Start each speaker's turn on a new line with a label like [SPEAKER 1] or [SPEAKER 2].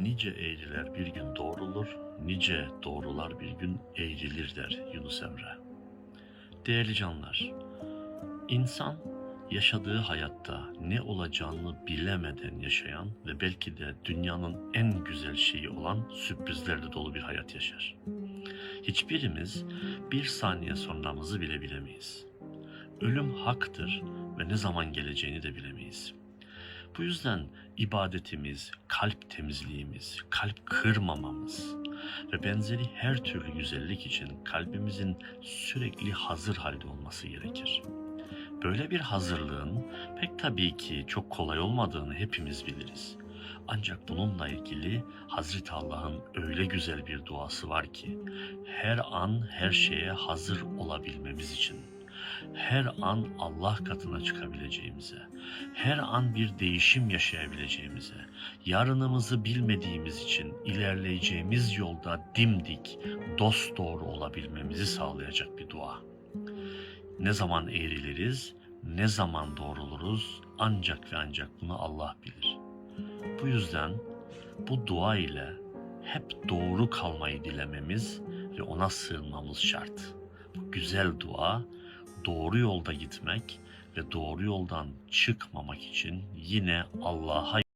[SPEAKER 1] Nice eğriler bir gün doğrulur, nice doğrular bir gün eğrilir der Yunus Emre. Değerli canlar, insan yaşadığı hayatta ne olacağını bilemeden yaşayan ve belki de dünyanın en güzel şeyi olan sürprizlerle dolu bir hayat yaşar. Hiçbirimiz bir saniye sonramızı bile bilemeyiz. Ölüm haktır ve ne zaman geleceğini de bilemeyiz. Bu yüzden ibadetimiz, kalp temizliğimiz, kalp kırmamamız ve benzeri her türlü güzellik için kalbimizin sürekli hazır halde olması gerekir. Böyle bir hazırlığın pek tabii ki çok kolay olmadığını hepimiz biliriz. Ancak bununla ilgili Hazreti Allah'ın öyle güzel bir duası var ki her an her şeye hazır olabilmemiz için her an Allah katına çıkabileceğimize, her an bir değişim yaşayabileceğimize, yarınımızı bilmediğimiz için ilerleyeceğimiz yolda dimdik, dost doğru olabilmemizi sağlayacak bir dua. Ne zaman eğriliriz, ne zaman doğruluruz ancak ve ancak bunu Allah bilir. Bu yüzden bu dua ile hep doğru kalmayı dilememiz ve ona sığınmamız şart. Bu güzel dua doğru yolda gitmek ve doğru yoldan çıkmamak için yine Allah'a